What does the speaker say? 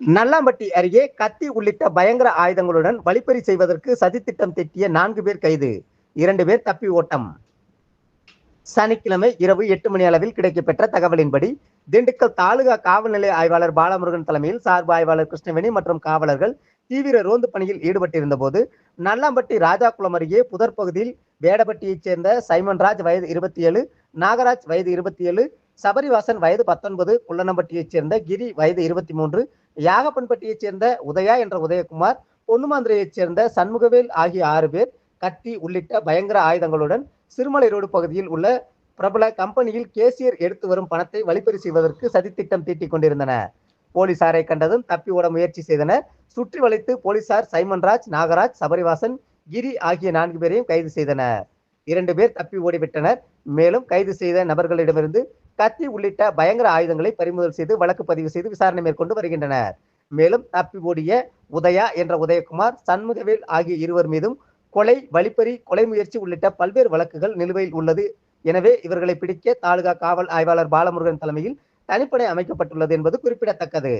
நல்லாம்பட்டி அருகே கத்தி உள்ளிட்ட பயங்கர ஆயுதங்களுடன் வழிப்பறி செய்வதற்கு சதித்திட்டம் திட்டிய நான்கு பேர் கைது. இரண்டு பேர் தப்பி ஓட்டம். சனிக்கிழமை இரவு எட்டு மணி அளவில் கிடைக்கப்பெற்ற தகவலின்படி திண்டுக்கல் தாலுகா காவல்நிலைய ஆய்வாளர் பாலமுருகன் தலைமையில் சார்பு ஆய்வாளர் கிருஷ்ணவேணி மற்றும் காவலர்கள் தீவிர ரோந்து பணியில் ஈடுபட்டிருந்த போது நல்லாம்பட்டி ராஜாக்குளம் அருகே புதர் பகுதியில் வேடப்பட்டியைச் சேர்ந்த சைமன்ராஜ் வயது இருபத்தி ஏழு நாகராஜ் வயது இருபத்தி ஏழு சபரிவாசன் வயது பத்தொன்பது குள்ளனம்பட்டியைச் சேர்ந்த கிரி வயது இருபத்தி மூன்று யாகப்பன்பட்டியைச் சேர்ந்த உதயா என்ற உதயகுமார் பொன்னுமாந்திரையைச் சேர்ந்த சண்முகவேல் ஆகிய ஆறு பேர் கத்தி உள்ளிட்ட பயங்கர ஆயுதங்களுடன் சிறுமலை ரோடு பகுதியில் உள்ள பிரபல கம்பெனியில் கேசியர் எடுத்து வரும் பணத்தை வழிப்பறி செய்வதற்கு சதித்திட்டம் தீட்டிக் கொண்டிருந்தன. போலீசாரை கண்டதும் தப்பி ஓட முயற்சி செய்தனர். சுற்றி வளைத்து போலீசார் சைமன்ராஜ் நாகராஜ் சபரிவாசன் கிரி ஆகிய நான்கு பேரையும் கைது செய்தனர். இரண்டு பேர் தப்பி ஓடிவிட்டனர். மேலும் கைது செய்த நபர்களிடமிருந்து கத்தி உள்ளிட்ட பயங்கர ஆயுதங்களை பறிமுதல் செய்து வழக்கு பதிவு செய்து விசாரணை மேற்கொண்டு வருகின்றனர். மேலும் தப்பி ஓடிய உதயா என்ற உதயகுமார் சண்முகவேல் ஆகிய இருவர் மீதும் கொலை வழிப்பறி கொலை முயற்சி உள்ளிட்ட பல்வேறு வழக்குகள் நிலுவையில் உள்ளது. எனவே இவர்களை பிடிக்க தாலுகா காவல் ஆய்வாளர் பாலமுருகன் தலைமையில் தனிப்படை அமைக்கப்பட்டுள்ளது என்பது குறிப்பிடத்தக்கது.